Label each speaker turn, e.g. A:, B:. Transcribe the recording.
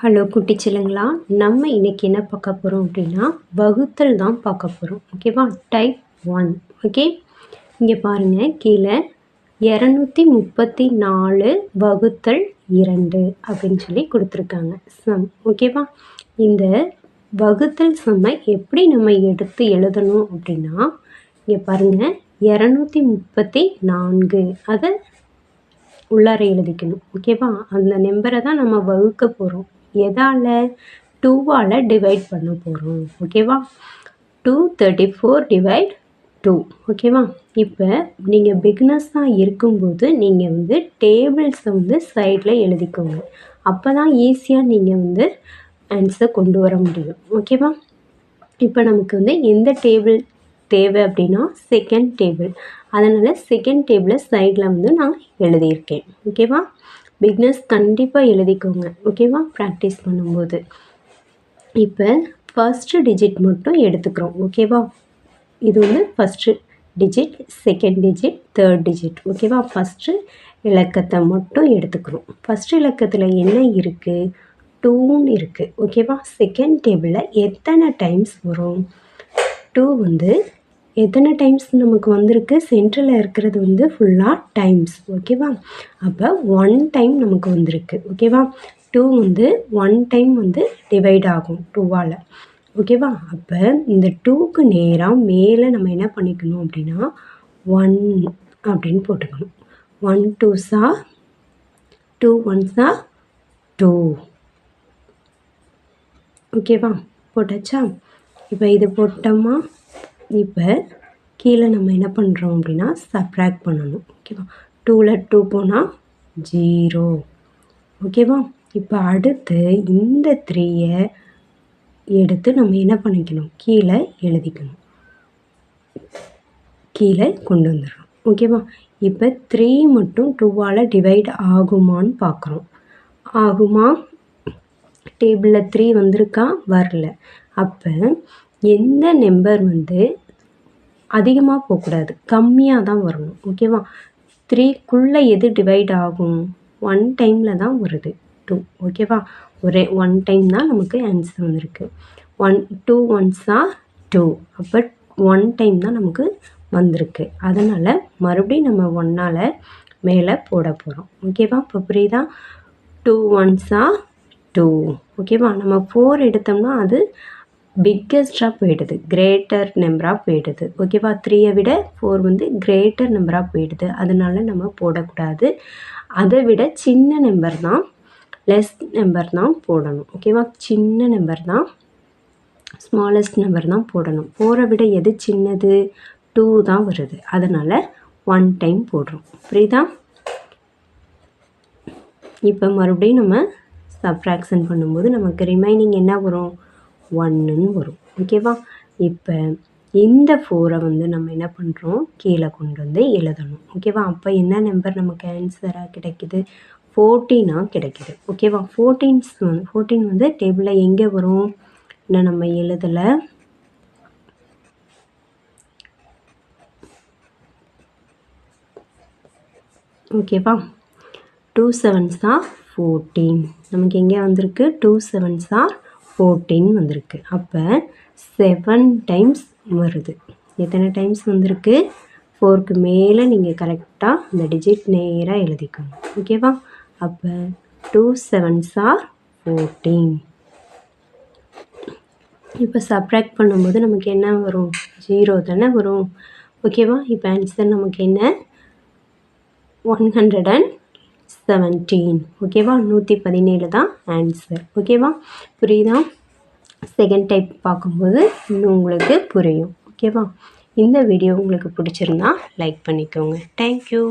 A: Hello குட்டிச்சிலங்களா நம்ம இன்றைக்கி என்ன பார்க்க போகிறோம் அப்படின்னா வகுத்தல் தான் பார்க்க போகிறோம் ஓகேவா டைப் ஒன் ஓகே இங்கே பாருங்கள் கீழே இரநூத்தி முப்பத்தி நாலு வகுத்தல் இரண்டு அப்படின்னு சொல்லி கொடுத்துருக்காங்க. சம் ஓகேவா இந்த வகுத்தல் சம்மை எப்படி நம்ம எடுத்து எழுதணும் அப்படின்னா இங்கே பாருங்கள் இரநூத்தி முப்பத்தி நான்கு. அதை உள்ளார எழுதிக்கணும். ஓகேவா அந்த நம்பரை தான் நம்ம வகுக்க போகிறோம் எதால் டூவால் டிவைட் பண்ண போகிறோம் ஓகேவா two thirty four divide two ஓகேவா இப்போ நீங்கள் பிக்னஸாக இருக்கும்போது நீங்கள் வந்து டேபிள்ஸை வந்து சைடில் எழுதிக்கோங்க. அப்போ தான் ஈஸியாக நீங்கள் வந்து ஆன்சர் கொண்டு வர முடியும் ஓகேவா இப்போ நமக்கு வந்து எந்த டேபிள் தேவை அப்படின்னா செகண்ட் டேபிள் அதனால் செகண்ட் டேபிளை சைடில் வந்து நான் எழுதியிருக்கேன் ஓகேவா பிக்னஸ் கண்டிப்பாக எழுதிக்கோங்க. ஓகேவா ப்ராக்டிஸ் பண்ணும்போது. இப்போ ஃபஸ்ட்டு டிஜிட் மட்டும் எடுத்துக்கிறோம். ஓகேவா இது வந்து first digit second digit third digit ஓகேவா ஃபஸ்ட்டு இலக்கத்தை மட்டும் எடுத்துக்கிறோம். ஃபஸ்ட்டு இலக்கத்தில் என்ன இருக்குது டூன்னு இருக்குது ஓகேவா செகண்ட் டேபிளில் எத்தனை டைம்ஸ் வரும்? டூ வந்து எத்தனை டைம்ஸ் நமக்கு வந்திருக்கு? சென்ட்ரலில் இருக்கிறது வந்து ஃபுல்லாக டைம்ஸ் ஓகேவா அப்போ ஒன் டைம் நமக்கு வந்திருக்கு ஓகேவா டூ வந்து ஒன் டைம் வந்து டிவைட் ஆகும் டூவால் ஓகேவா அப்போ இந்த டூக்கு நேராக மேலே நம்ம என்ன பண்ணிக்கணும் அப்படின்னா ஒன் அப்படின்னு போட்டுக்கணும். One twos a two ones a two ஓகேவா போட்டாச்சா? இப்போ இது போட்டோமா? இப்போ கீழே நம்ம என்ன பண்ணுறோம் அப்படின்னா சப்ராக்ட் பண்ணணும். ஓகேவா டூவில் டூ போனால் ஜீரோ ஓகேவா இப்போ அடுத்து இந்த த்ரீயை எடுத்து நம்ம என்ன பண்ணிக்கணும்? கீழே எழுதிக்கணும். கீழே கொண்டு வந்துடணும். ஓகேவா இப்போ த்ரீ மட்டும் டூவால் டிவைட் ஆகுமான்னு பார்க்குறோம் ஆகுமா? டேபிளில் த்ரீ வந்திருக்கா? வரல. அப்போ எந்த நம்பர் வந்து அதிகமாக போகக்கூடாது. கம்மியாக தான் வரணும். ஓகேவா த்ரீக்குள்ளே எது டிவைட் ஆகும்? ஒன் டைமில் தான் வருது. டூ ஓகேவா ஒரே ஒன் டைம் தான் நமக்கு ஆன்சர் வந்திருக்கு. One two ones a two அப்போ ஒன் டைம் தான் நமக்கு வந்திருக்கு. அதனால் மறுபடியும் நம்ம ஒன்னால் மேலே போட போகிறோம் ஓகேவா இப்போ புரியுதா? டூ ஒன்ஸா டூ ஓகேவா நம்ம ஃபோர் எடுத்தோம்னா அது பிக்கஸ்டாக போயிடுது. கிரேட்டர் நம்பராக போயிடுது. ஓகேவா த்ரீயை விட ஃபோர் வந்து கிரேட்டர் நம்பராக போயிடுது. அதனால் நம்ம போடக்கூடாது. அதை விட சின்ன நம்பர் தான் லெஸ் நம்பர் தான் போடணும். ஓகேவா சின்ன நம்பர் தான் ஸ்மாலஸ்ட் நம்பர் தான் போடணும். ஃபோரை விட எது சின்னது? டூ தான் வருது. அதனால் ஒன் டைம் போடுறோம். புரியுதா? இப்போ மறுபடியும் நம்ம சப்ராக்ஷன் பண்ணும்போது நமக்கு ரிமைனிங் என்ன வரும்? ஒன்றுன்னு வரும். ஓகேவா இப்போ இந்த ஃபோரை வந்து நம்ம என்ன பண்ணுறோம் கீழே கொண்டு வந்து எழுதணும். ஓகேவா அப்போ என்ன நம்பர் நமக்கு ஆன்சராக கிடைக்குது? ஃபோர்டீனாக கிடைக்குது. ஓகேவா ஃபோர்டீன்ஸ் வந்து ஃபோர்டீன் வந்து டேபிளில் எங்கே வரும்? இன்னும் நம்ம எழுதலை? ஓகேவா டூ செவன்ஸ் ஆர் ஃபோர்டீன் நமக்கு எங்கே வந்திருக்கு? டூ செவன்ஸ் ஆர் ஃபோர்டீன் வந்திருக்கு. அப்போ செவன் டைம்ஸ் வருது. எத்தனை டைம்ஸ் வந்திருக்கு? ஃபோருக்கு மேலே நீங்கள் கரெக்டாக இந்த டிஜிட் நேராக எழுதிக்கணும். ஓகேவா அப்போ டூ செவன்ஸ் ஆர் ஃபோர்டீன் இப்போ சப்ராக்ட் பண்ணும்போது நமக்கு என்ன வரும்? ஜீரோ தானே வரும். ஓகேவா இப்போ ஆன்சர் நமக்கு என்ன? ஒன் ஹண்ட்ரட் அண்ட் செவன்டீன் ஓகேவா நூற்றி பதினேழு தான் ஆன்சர் ஓகேவா புரியுதா? செகண்ட் டைப் பார்க்கும்போது இன்னும் உங்களுக்கு புரியும். ஓகேவா இந்த வீடியோ உங்களுக்கு பிடிச்சிருந்தா லைக் பண்ணிக்கோங்க. தேங்க்யூ